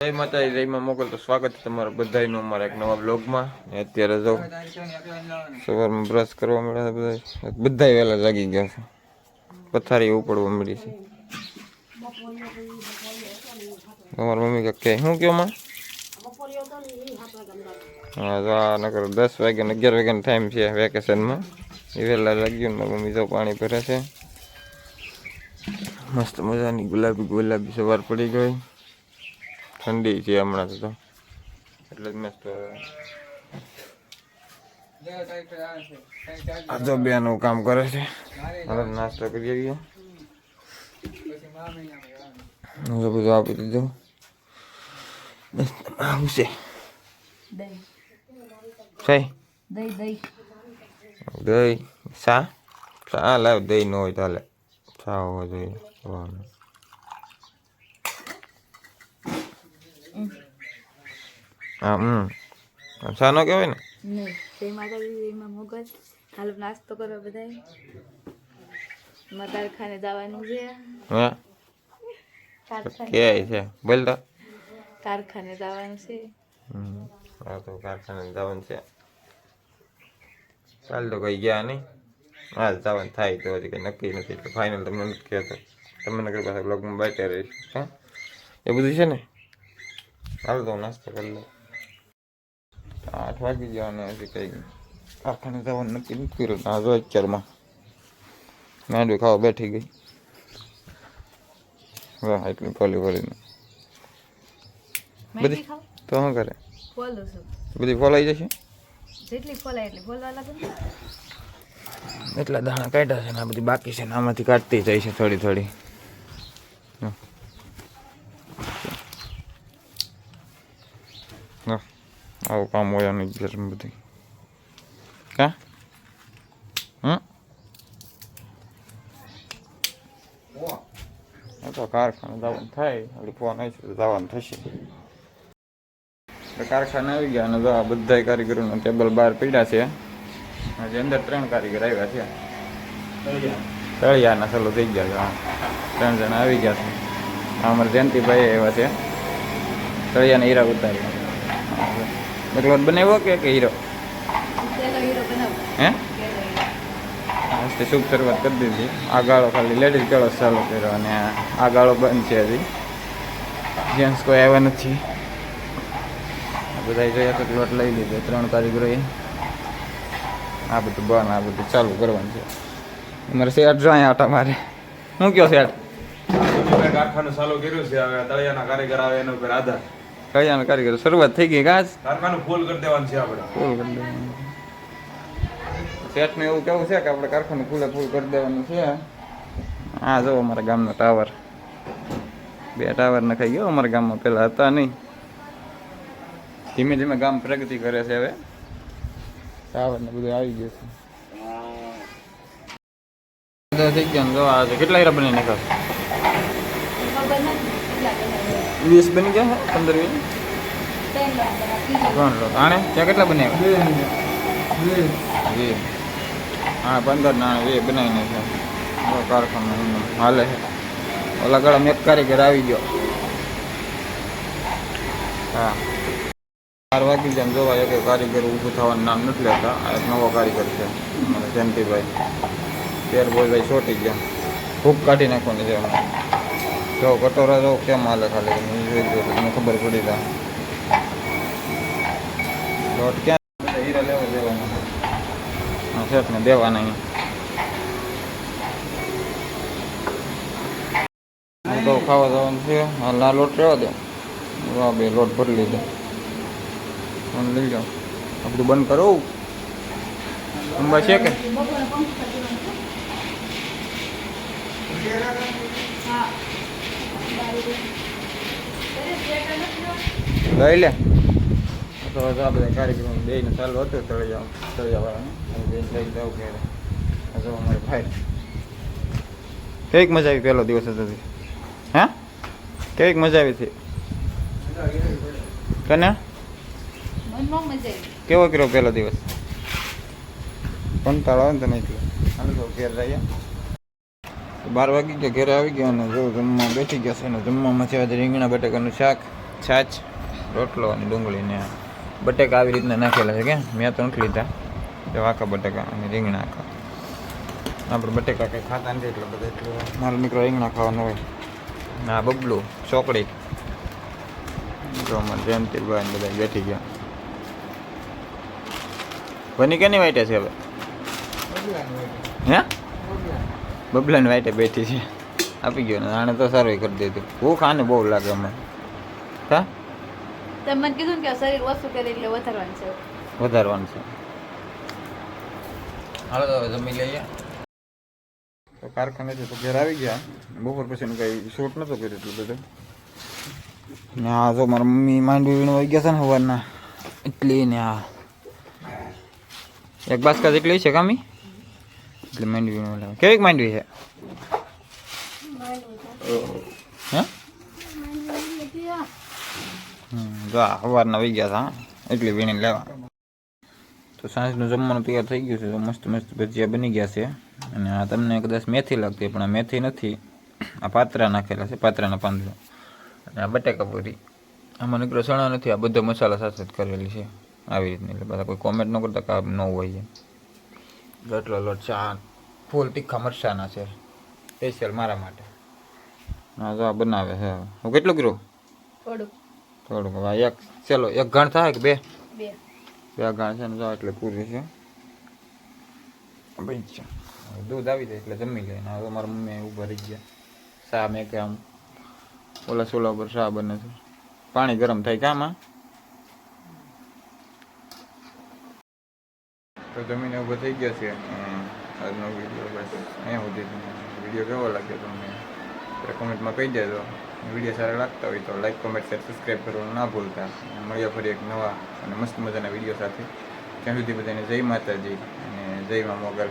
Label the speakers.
Speaker 1: જય માતા જયમાં મોકલતો સ્વાગત છે તમારા બધાયનું અમારા એક નવા બ્લોગમાં અત્યારે જો સવારમાં બ્રશ કરવા મળ્યા બધા બધા વહેલા જાગી ગયા છે. પથારી ઉપડવા મળી છે. તમારી મમ્મી કે શું કયો માં? હા તો નકર દસ વાગે અગિયાર વાગ્યાનો ટાઈમ છે વેકેશનમાં એ વહેલા લાગ્યું ને મમ્મી તો પાણી ભરે છે. મસ્ત મજાની ગુલાબી ગુલાબી સવાર પડી ગઈ. ઠંડી છે હમણાં તો એટલે જ મસ્ત આ તો બેનું કામ કરે છે. હવે નાસ્તો કરી આવીએ. હવે બધું આપી દીધું. બસ આવું છે.
Speaker 2: દહીં.
Speaker 1: સહી
Speaker 2: દહીં
Speaker 1: સા? સા લાવ દહીં ન હોય તાલે સા હોવા જોઈએ સવારનો. હા હમ. સા ન કહેવાય ને?
Speaker 2: નહીં જય માતાજી એમાં મોગલ હાલ નાસ્તો કરો બધાય. એમાં ખાને જવાનું છે.
Speaker 1: હા. કે છે? બોલ તો.
Speaker 2: કારખાને જવાનું છે.
Speaker 1: હમ. હા તો કારખાને જવાનું છે. ચાલ તો કઈ ગયા નહીં. હાલ જવાનું થાય તો હજી કઈ નક્કી નથી. એટલે ફાઇનલ તમને નથી કહેતો તમે નગર પાસે બ્લોગમાં બેઠા રહીશ. હા? એ બધું છે ને? હાલ તો હું નાસ્તો કરી લઉં. આઠ વાગી અને હજી કંઈ કારખાને જવાનું નક્કી નથી કર્યું આ જો અત્યારમાં માંડવી ખાવા બેઠી ગઈ વાહ એટલી ફોલી ફોલીને
Speaker 2: બધી
Speaker 1: તો શું કરે બધી ફોલાઈ જશે
Speaker 2: જેટલી ફોલાય એટલી બોલવા લાગે
Speaker 1: એટલા દાણા કાઢ્યા છે ને આ બધી બાકી છે ને આમાંથી કાઢતી જાય છે થોડી થોડી જો. આવું કામ હોય આનું ઘરમાં બધું કા હમ તો કારખાને દાવાનું થાય એટલે ફોન આવી તો દાવાનું થશે કારખાને આવી ગયા અને આ બધા કારીગરોના ટેબલ બહાર પડ્યા છે હજી અંદર ત્રણ કારીગર આવ્યા છે તળિયાના ચાલુ થઈ ગયા છે. ત્રણ જણા આવી ગયા છે અમારા જયંતિભાઈ આવ્યા છે તળિયાના હીરા ઉતારી એકલો બનાવ્યો કે કે હીરો? હે? આજથી શુભ શરૂઆત કરી દીધી. આ ગાળો ખાલી લેડીઝ ગાળો ચાલુ કર્યો અને આ ગાળો બંધ છે હજી. જેન્ટ્સ કોઈ આવ્યા નથી. બધા જોયા તો લોટ લઈ લીધો ત્રણ કારીગરોએ આ બધું બન આ બધું ચાલુ કરવાનું છે. અમારે શેઠ જો અહીંયા આટા મારે. હું કયો શેઠ?
Speaker 3: કારખાનું ચાલુ કર્યું છે હવે તળિયાના કારીગર આવે એના ઉપર આધાર.
Speaker 1: કયાનો કારીગર શરૂઆત થઈ ગઈ કાચ
Speaker 3: કારખાનું ફૂલ કરી દેવાનું છે આપણે.
Speaker 1: ફૂલ કરી દેવાનું. શેઠને એવું કેવું છે કે આપણે કારખાનું ફૂલે ફૂલ કરી દેવાનું છે? આ જો અમારા ગામનો ટાવર. બે ટાવર નખાઈ ગયો અમારા ગામમાં પહેલાં હતા નહીં. ધીમે ધીમે ગામ પ્રગતિ કરે છે હવે. ટાવર ને બધું આવી ગયું છે. થઈ ગયા જો આ કેટલા હીરા બની નાખ્યા? વીસ બની ગયા પંદર વીસ?
Speaker 2: ત્રણ
Speaker 1: લોટ આણે? ત્યાં કેટલા બનાવ્યા? વીસ હા પંદર ના વીસ બનાવીને છે. કારખાનો હાલે છે. ઓલા ગળામાં એક કારીગર આવી ગયો. હા. ચાર વાગી જેમ જોવા એક કારીગર ઊભું થવાનું નામ નથી લેતા. આ એક નવો કારીગર છે જયંતિભાઈ. તેર બોલભાઈ છોટી ગયા. ભૂખ કાઢી નાખવાની છે જો, કટોરા જો કેમ હાલે ખાલી? જોઈ દો તમને ખબર પડી તા. લોટ ક્યાં? હીરા લેવા દેવાના શેઠને દેવાના અહીંયા તો ખાવા જવાનું છે. હાલ આ લોટ રહેવા દે. આ બે લોટ ભરી લીધો. ફોન લઈ જાઓ. આ બધું બંધ કરો. અંબા છે કે.
Speaker 2: હા બારી દે. અરે, સ્વેટર નથી લેવાનું?
Speaker 1: લઈ લે. તો આપણે કાર્યક્રમ બેને ચાલુ હતું તળિયા તળિયાવાળાને. બેન લઈ જાવ ઘેરે. જો અમારે ભાઈ. કેવીક મજા આવી પહેલો દિવસ હતો હા? કેવીક મજા આવી હતી? કને? કેવો કર્યો પહેલો દિવસ? કંટાળો આવે ને તો નહીં થયો હાલો તો ઘેર જઈએ બાર વાગી ગયા ઘરે આવી ગયા અને જો જમવા બેઠી ગયા છે અને જમવામાં છે આજે રીંગણા બટેકાનું શાક છાછ રોટલો અને ડુંગળી ને બટેકા આવી રીતના નાખેલા છે કે? મેં તો નથી લીધા. તો આખા બટેકા અને રીંગણા આખા. આપણે બટેકા કંઈ ખાતા નથી એટલે બધા એટલે મારો દીકરો રીંગણા ખાવાનો હોય. ના બબલું ચોકડી. જો અમારે જયંતિભાઈ બધા બેઠી ગયા. બની કેની વાઈટે છે હવે? હે? બબલાની વાઇટે બેઠી છે. આપી ગયો ને આને તો સારું કરી દીધું. ભૂખ આને બહુ લાગે અમે હા?
Speaker 2: તમે કીધું કે શરીર ઓછું કરે એટલે વધારવાનું છે.
Speaker 1: વધારવાનું છે. હાલો તો હવે જમી લઈએ. તો કારખાનેથી તો ઘેર આવી ગયા. બપોર પછીનું કંઈ શૂટ નહોતું કર્યું એટલું બધું. ને આ જો મારા મમ્મી માંડવી વીણ આવી ગયા છે ને સવારના એટલી ને આ. એક બાસ્કા જેટલી છે કામી? એટલે માંડવી નો લાવે. કેવીક માંડવી છે? હે? જો સવારના વહી ગયા હતા એટલી વીણી લેવા. તો સાંજનું જમવાનું તૈયાર થઈ ગયું છે, તો મસ્ત મસ્ત ભજીયા બની ગયા છે. અને આ તમને કદાચ મેથી લાગતી પણ આ મેથી નથી. આ પાત્રા નાખેલા છે, પાત્રાના પાંદડા. અને આ બટાકા પૂરી. આમાં નીકળો, ચણા નથી, આ બધો મસાલા સાથે જ કરેલી છે. આવી રીતની, એટલે બધા કોઈ કોમેન્ટ ન કરતા કે આ ન હોય એમ. એટલો લોટ ચા ફૂલ તીખા મરચાના છે સ્પેશિયલ મારા માટે. ના જો આ બનાવે છે. હું કેટલું કર્યું?
Speaker 2: થોડુંક.
Speaker 1: થોડુંક. હવે એક ચલો એક ઘણ થાય કે બે?
Speaker 2: બે.
Speaker 1: બે ગાણ છે ને જો એટલે પૂરી છે. ભાઈ છે દૂધ આવી જાય એટલે જમી લે હવે મારા મમ્મી ઊભા રહી ગયા. શા મેં કે આમ ઓલા સોલા ઉપર શા બને છે. પાણી ગરમ થાય કે તો જમીને ઊભો થઈ ગયા છે. આજનો વીડિયો બસ અહીંયા સુધી. વીડિયો કેવો લાગ્યો તમને? કોમેન્ટમાં કહી દેજો. વીડિયો સારા લાગતા હોય તો લાઈક કોમેન્ટ શેર સબસ્ક્રાઈબ કરવાનું ના ભૂલતા. મળ્યા ફરી એક નવા અને મસ્ત મજાના વીડિયો સાથે. ત્યાં સુધી બધાને જય માતાજી અને જય મા મોગલ.